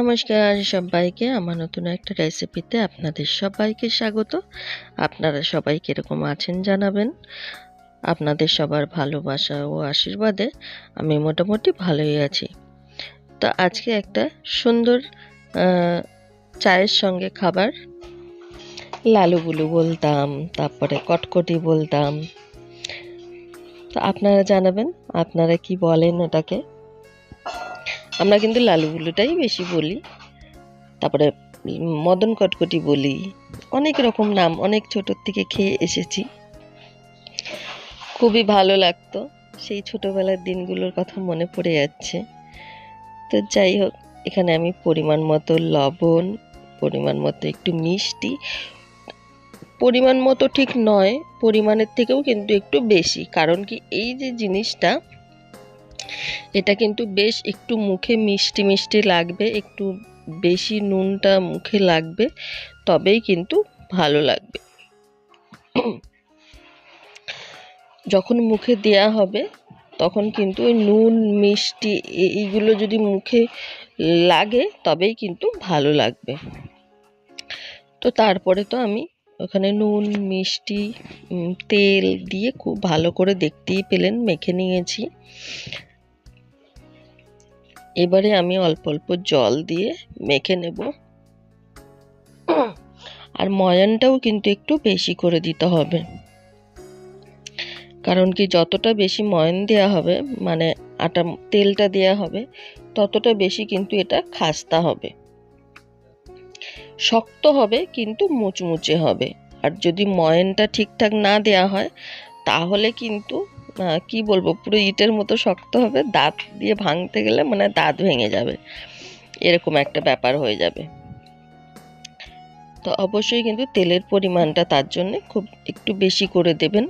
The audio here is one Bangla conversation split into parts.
নমস্কার সবাইকে, আমার নতুন একটা রেসিপিতে আপনাদের সবাইকে স্বাগত। আপনারা সবাই কীরকম আছেন জানাবেন। আপনাদের সবার ভালোবাসা ও আশীর্বাদে আমি মোটামুটি ভালোই আছি। তো আজকে একটা সুন্দর চায়ের সঙ্গে খাবার। লালুগুলু বলতাম, তারপরে কটকটি বলতাম। তো আপনারা জানাবেন, আপনারা কি বলেন ওটাকে? আমরা কিন্তু লালুগুলুটাই বেশি বলি। তারপরে মদন কটকটি বলি। অনেক রকম নাম, অনেক ছোটোর থেকে খেয়ে এসেছি। খুবই ভালো লাগতো। সেই ছোটোবেলার দিনগুলোর কথা মনে পড়ে যাচ্ছে। তো যাই হোক, এখানে আমি পরিমাণ মতো লবণ, পরিমাণ মতো একটু মিষ্টি। পরিমাণ মতো ঠিক নয়, পরিমাণের থেকেও কিন্তু একটু বেশি। কারণ কি এই যে জিনিসটা এটা কিন্তু বেশ একটু মুখে মিষ্টি মিষ্টি লাগবে, একটু বেশি নুনটা মুখে লাগবে, তবেই কিন্তু ভালো লাগবে। যখন মুখে দেয়া হবে, তখন কিন্তু ওই নুন, মিষ্টি এইগুলো যদি মুখে লাগে, তবেই কিন্তু ভালো লাগবে। তো তারপরে তো আমি ওখানে নুন, মিষ্টি তেল দিয়ে খুব ভালো করে দেখতেই পেলেন, মেখে নিয়েছি। এবারে আমি অল্প অল্প জল দিয়ে মেখে নেব। আর ময়ানটাও কিন্তু একটু বেশি করে দিতে হবে। কারণ কি যতটা বেশি ময়ান দেওয়া হবে মানে আটা তেলটা দেওয়া হবে, ততটা বেশি কিন্তু এটা খাস্তা হবে। শক্ত হবে কিন্তু মুচমুচে হবে। আর যদি ময়ানটা ঠিকঠাক না দেওয়া হয়, তাহলে কিন্তু কি বলব, পুরো ইটের মতো শক্ত হবে, দাঁত দিয়ে ভাঙতে গেলে মানে দাঁত ভেঙে যাবে। এরকম একটা ব্যাপার হয়ে যাবে। তো অবশ্যই কিন্তু তেলের পরিমাণটা তার জন্য খুব একটু বেশি করে দেবেন।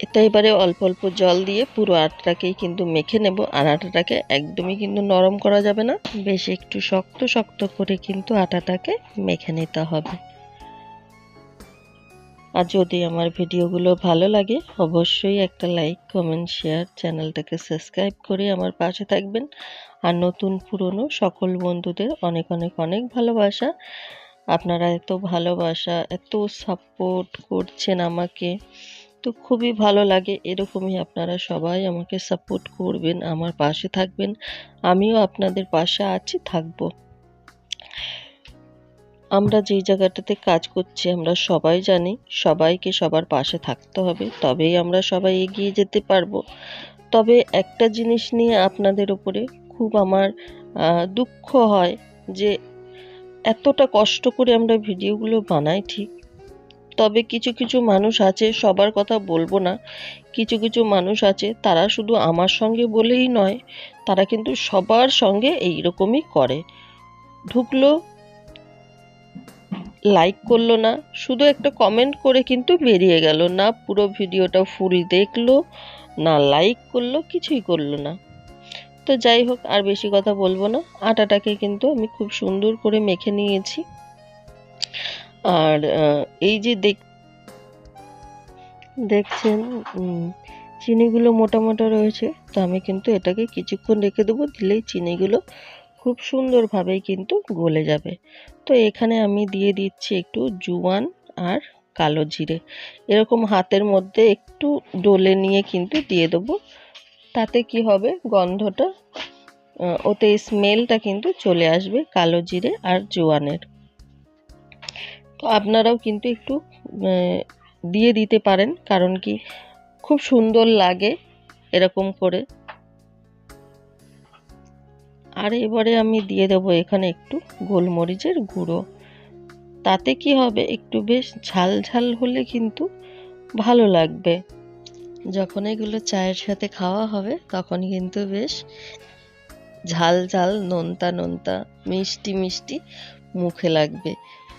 এটা এবারে অল্প অল্প জল দিয়ে পুরো আটাটাকেই কিন্তু মেখে নেব। আর আটাটাকে একদমই কিন্তু নরম করা যাবে না। বেশ একটু শক্ত শক্ত করে কিন্তু আটাটাকে মেখে নিতে হবে। আর যদি আমার ভিডিওগুলো ভালো লাগে, অবশ্যই একটা লাইক কমেন্ট শেয়ার চ্যানেলটাকে সাবস্ক্রাইব করে আমার পাশে থাকবেন। আর নতুন পুরনো সকল বন্ধুদের অনেক অনেক অনেক ভালোবাসা। আপনারা এত ভালোবাসা, এত সাপোর্ট করছেন আমাকে, তো খুবই ভালো লাগে। এরকমই আপনারা সবাই আমাকে সাপোর্ট করবেন, আমার পাশে থাকবেন। আমিও আপনাদের পাশে আছি, থাকব। আমরা যেই জায়গাটাতে কাজ করছি আমরা সবাই জানি, সবাইকে সবার পাশে থাকতে হবে, তবেই আমরা সবাই এগিয়ে যেতে পারব। তবে একটা জিনিস নিয়ে আপনাদের উপরে খুব আমার দুঃখ হয় যে এতটা কষ্ট করে আমরা ভিডিওগুলো বানাই ঠিক। তবে কিছু কিছু মানুষ আছে, সবার কথা বলব না, কিছু কিছু মানুষ আছে, তারা শুধু আমার সঙ্গে বলেই নয়, তারা কিন্তু সবার সঙ্গে এই রকমই করে। ঢুকলো লাইক করল না, শুধু একটা কমেন্ট করে কিন্তু বেরিয়ে গেল না, পুরো ভিডিওটা ফুল দেখল, না লাইক করল, কিছুই করল না। তো যাই হোক, আর বেশি কথা বলব না, আটাটাকে কিন্তু আমি খুব সুন্দর করে মেখে নিয়েছি। আর এই যে দেখ, দেখছেন চিনিগুলো মোটা মোটা রয়েছে, তো আমি কিন্তু এটাকে কিছুক্ষণ রেখে দেবো, দিলেই চিনিগুলো খুব সুন্দরভাবেই কিন্তু গলে যাবে। তো এখানে আমি দিয়ে দিচ্ছি একটু জুয়ান আর কালো জিরে। এরকম হাতের মধ্যে একটু ডলে নিয়ে কিন্তু দিয়ে দেবো। তাতে কি হবে? গন্ধটা ওতে স্মেলটা কিন্তু চলে আসবে কালো জিরে আর জোয়ানের। তো আপনারাও কিন্তু একটু দিয়ে দিতে পারেন। কারণ কি, খুব সুন্দর লাগে এরকম করে। আর এবারে আমি দিয়ে দেবো এখানে একটু গোলমরিচের গুঁড়ো। তাতে কি হবে? একটু বেশ ঝাল ঝাল হলে কিন্তু ভালো লাগবে। যখন এগুলো চায়ের সাথে খাওয়া হবে, তখন কিন্তু বেশ ঝাল ঝাল, নোনতা নোনতা, মিষ্টি মিষ্টি মুখে লাগবে।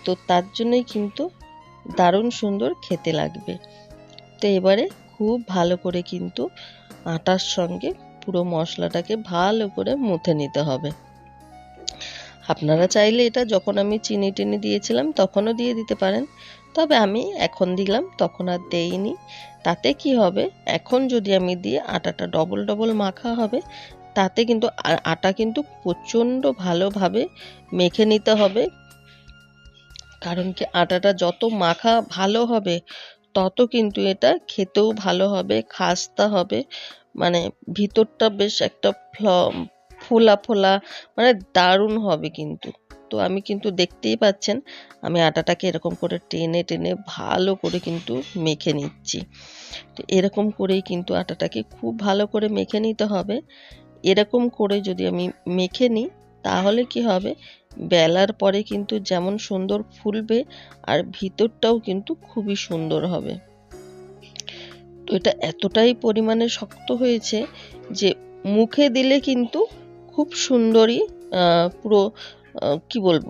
তো তার জন্যই কিন্তু দারুণ সুন্দর খেতে লাগবে। তো এবারে খুব ভালো করে কিন্তু আটার সঙ্গে পুরো মশলাটাকে ভালো করে মুথে নিতে হবে। আপনারা চাইলে এটা যখন আমি চিনি টিনি দিয়েছিলাম তখনও দিয়ে দিতে পারেন। তবে আমি এখন দিলাম, তখন আর দেইনি। তাতে কি হবে? এখন যদি আমি দিয়ে আটাটা ডবল ডবল মাখা হবে, তাতে কিন্তু আটা কিন্তু প্রচণ্ড ভালোভাবে মেখে নিতে হবে। কারণ কি আটাটা যত মাখা ভালো হবে তত কিন্তু এটা খেতেও ভালো হবে, খাস্তা হবে। মানে ভিতরটা বেশ একটা ফ্ল- ফোলা মানে দারুণ হবে কিন্তু। তো আমি কিন্তু দেখতেই পাচ্ছেন, আমি আটাটাকে এরকম করে টেনে টেনে ভালো করে কিন্তু মেখে নিচ্ছি। তো এরকম করেই কিন্তু আটাটাকে খুব ভালো করে মেখে নিতে হবে। এরকম করে যদি আমি মেখে নিই, তাহলে কি হবে? বেলার পরে কিন্তু যেমন সুন্দর ফুলবে, আর ভিতরটাও কিন্তু খুবই সুন্দর হবে। তো এটা এতটাই পরিমাণে শক্ত হয়েছে যে মুখে দিলে কিন্তু খুব সুন্দরই পুরো কি বলব,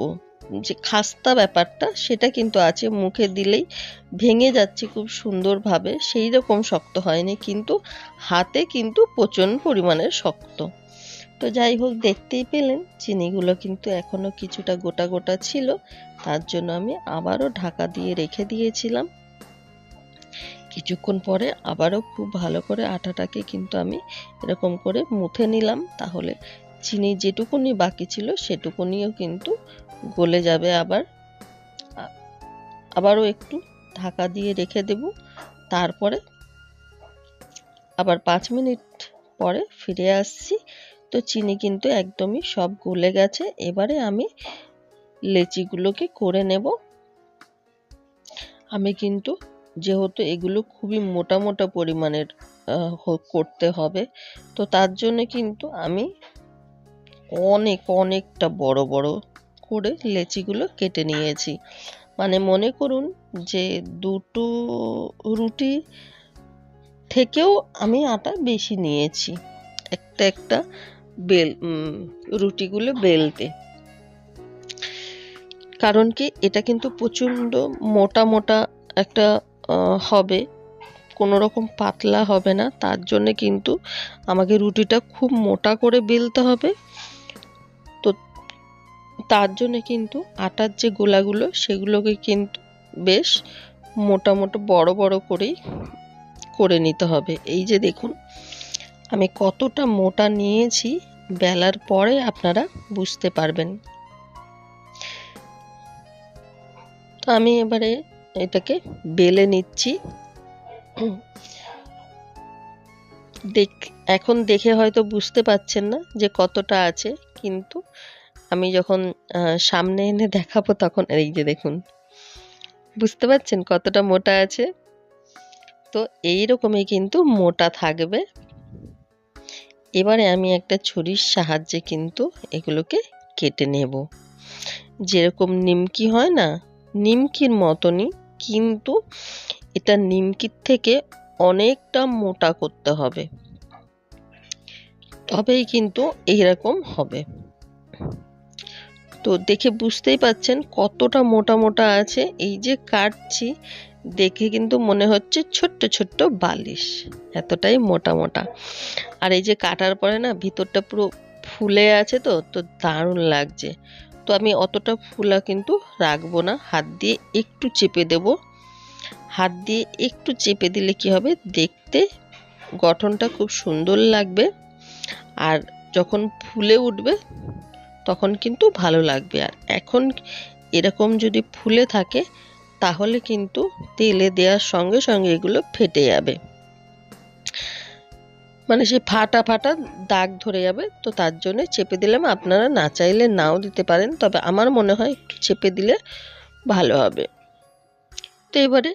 যে খাস্তা ব্যাপারটা সেটা কিন্তু আছে মুখে দিলেই ভেঙে যাচ্ছে খুব সুন্দরভাবে, সেই রকম শক্ত হয়নি, কিন্তু হাতে কিন্তু প্রচণ্ড পরিমাণে শক্ত। তো যাই হোক, দেখতেই পেলেন, চিনিগুলো কিন্তু এখনও কিছুটা গোটা গোটা ছিল। তার জন্য আমি আবারও ঢাকা দিয়ে রেখে দিয়েছিলাম। কিছুক্ষণ পরে আবারও খুব ভালো করে আটাটাকে কিন্তু আমি এরকম করে মুথে নিলাম। তাহলে চিনি যেটুকুনি বাকি ছিল, সেটুকুনিও কিন্তু গলে যাবে আবার। আবারও একটু ঢাকা দিয়ে রেখে দেব। তারপরে আবার পাঁচ মিনিট পরে ফিরে আসছি। তো চিনি কিন্তু একদমই সব গলে গেছে। এবারে আমি লেচিগুলোকে করে নেব। আমি কিন্তু যেহেতু এগুলো খুবই মোটা মোটা পরিমাণের করতে হবে, তো তার জন্য কিন্তু আমি অনেক, অনেকটা বড় বড় করে লেচিগুলো কেটে নিয়েছি। মানে মনে করুন যে দুটো রুটি থেকেও আমি আটা বেশি নিয়েছি। একটা একটা বেল রুটিগুলো বেলতে। কারণ কি, এটা কিন্তু প্রচণ্ড মোটা মোটা একটা হবে কোনো রকম পাতলা হবে না। তার জন্য কিন্তু আমাকে রুটিটা খুব মোটা করে বেলতে হবে। তো তার জন্য কিন্তু আটার যে গোলাগুলো, সেগুলোকে কিন্তু বেশ মোটা মোটা বড় বড় করেই করে নিতে হবে। এই যে দেখুন আমি কতটা মোটা নিয়েছি, বেলার পরে আপনারা বুঝতে পারবেন। তো আমি এবারে এটাকে বেলে নিচ্ছি। দেখ, এখন দেখে হয়তো বুঝতে পাচ্ছেন না যে কতটা আছে, কিন্তু আমি যখন সামনে এনে দেখাবো তখন, এই যে দেখুন। বুঝতে পারছেন কতটা মোটা আছে? তো এই রকমই কিন্তু মোটা থাকবে। এবারে আমি একটা ছুরির সাহায্যে কিন্তু এগুলোকে কেটে নেব। যেরকম নিমকি হয় না, নিমকির মতনই কিন্তু এটা নিমকির থেকে অনেকটা মোটা করতে হবে। তবেই কিন্তু এইরকম হবে। তো দেখে বুঝতেই পাচ্ছেন কতটা মোটা মোটা আছে। এই যে কাটছি দেখে কিন্তু মনে হচ্ছে ছোট্ট ছোট্ট বালিশ, এতটাই মোটা মোটা। আর এই যে কাটার পরে না, ভিতরটা পুরো ফুলে আছে তো তো দারুণ লাগছে। তো আমি অতটা ফুলা কিন্তু রাখব না, হাত দিয়ে একটু চেপে দেব। হাত দিয়ে একটু চেপে দিলে কি হবে, দেখতে গঠনটা খুব সুন্দর লাগবে। আর যখন ফুলে উঠবে, তখন কিন্তু ভালো লাগবে। আর এখন এরকম যদি ফুলে থাকে তাহলে কিন্তু তেলে দেওয়ার সঙ্গে সঙ্গে এগুলো ফেটে যাবে। মানে সে ফাটা ফাটা দাগ ধরে যাবে, তো তার জন্য চেপে দিলাম। আপনারা না চাইলে নাও দিতে পারেন, তবে আমার মনে হয় একটু চেপে দিলে ভালো হবে। তো এবারে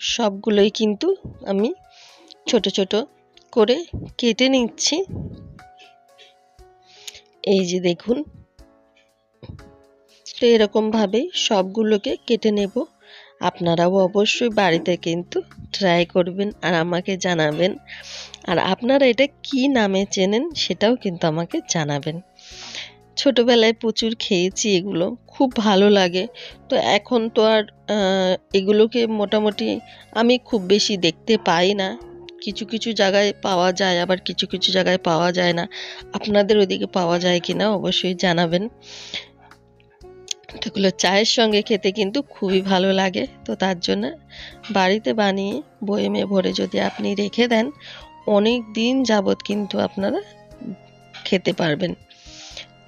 সবগুলোই কিন্তু আমি ছোট ছোট করে কেটে নিচ্ছি। এই যে দেখুন, তো এরকমভাবেই সবগুলোকে কেটে নেব। আপনারাও অবশ্যই বাড়িতে কিন্তু ট্রাই করবেন আর আমাকে জানাবেন। আর আপনারা এটা কি নামে চেনেন সেটাও কিন্তু আমাকে জানাবেন। ছোটবেলায় প্রচুর খেয়েছি এগুলো, খুব ভালো লাগে। তো এখন তো আর এগুলোকে মোটামুটি আমি খুব বেশি দেখতে পাই না। কিছু কিছু জায়গায় পাওয়া যায়, আবার কিছু কিছু জায়গায় পাওয়া যায় না। আপনাদের ওইদিকে পাওয়া যায় কিনা অবশ্যই জানাবেন। এগুলো চায়ের সঙ্গে খেতে কিন্তু খুবই ভালো লাগে। তো তার জন্য বাড়িতে বানিয়ে বয়েমে ভরে যদি আপনি রেখে দেন, অনেক দিন যাবৎ কিন্তু আপনারা খেতে পারবেন।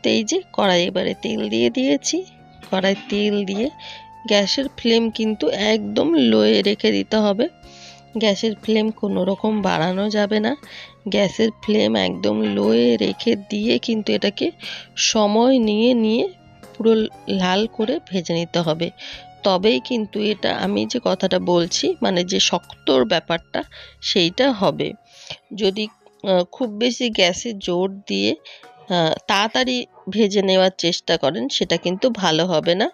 তো এই যে কড়াই এবারে তেল দিয়ে দিয়েছি। কড়াই তেল দিয়ে গ্যাসের ফ্লেম কিন্তু একদম লোয়ে রেখে দিতে হবে। গ্যাসের ফ্লেম কোনো রকম বাড়ানো যাবে না। গ্যাসের ফ্লেম একদম লোয়ে রেখে দিয়ে কিন্তু এটাকে সময় নিয়ে নিয়ে পুরো লাল করে ভেজে নিতে হবে। তবেই কিন্তু এটা আমি যে কথাটা বলছি মানে যে শক্তর ব্যাপারটা, সেইটা হবে। যদি খুব বেশি গ্যাসে জোর দিয়ে তাড়াতাড়ি ভেজে নেওয়ার চেষ্টা করেন, সেটা কিন্তু ভালো হবে না।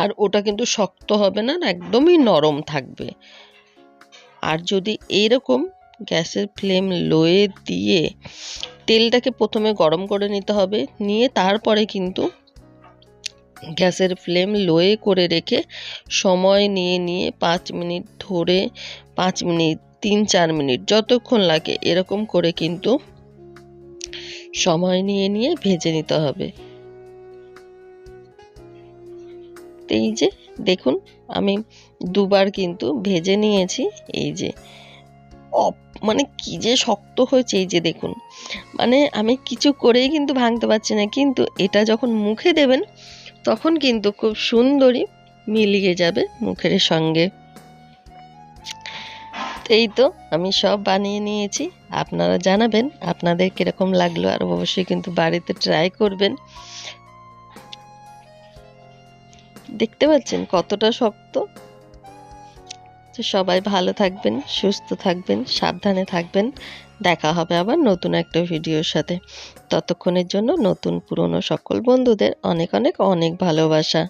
আর ওটা কিন্তু শক্ত হবে না একদমই নরম থাকবে। আর যদি এইরকম গ্যাসের ফ্লেম লোয়ে দিয়ে তেলটাকে প্রথমে গরম করে নিতে হবে। নিয়ে তারপরে কিন্তু গ্যাসের ফ্লেম লোয়ে করে রেখে সময় নিয়ে নিয়ে পাঁচ মিনিট ধরে পাঁচ মিনিট, তিন চার মিনিট যতক্ষণ লাগে এরকম করে কিন্তু সময় নিয়ে নিয়ে ভেজে নিতে হবে। এই যে দেখুন আমি দুবার কিন্তু ভেজে নিয়েছি। এই যে মানে কি যে শক্ত হয়েছে এই যে দেখুন। মানে আমি কিছু করেই কিন্তু ভাঙতে পারছি না, কিন্তু এটা যখন মুখে দেবেন, তখন কিন্তু খুব সুন্দরই মিলিয়ে যাবে মুখের সঙ্গে। এই তো আমি সব বানিয়ে নিয়েছি, আপনারা জানাবেন আপনাদের কীরকম লাগল, আর অবশ্যই কিন্তু বাড়িতে ট্রাই করবেন। দেখতে পাচ্ছেন কতটা শক্ত? তো সবাই ভালো থাকবেন, সুস্থ থাকবেন, সাবধানে থাকবেন। দেখা হবে আবার নতুন একটা ভিডিওর সাথে। ততক্ষণের জন্য নতুন পুরনো সকল বন্ধুদের অনেক অনেক অনেক ভালোবাসা।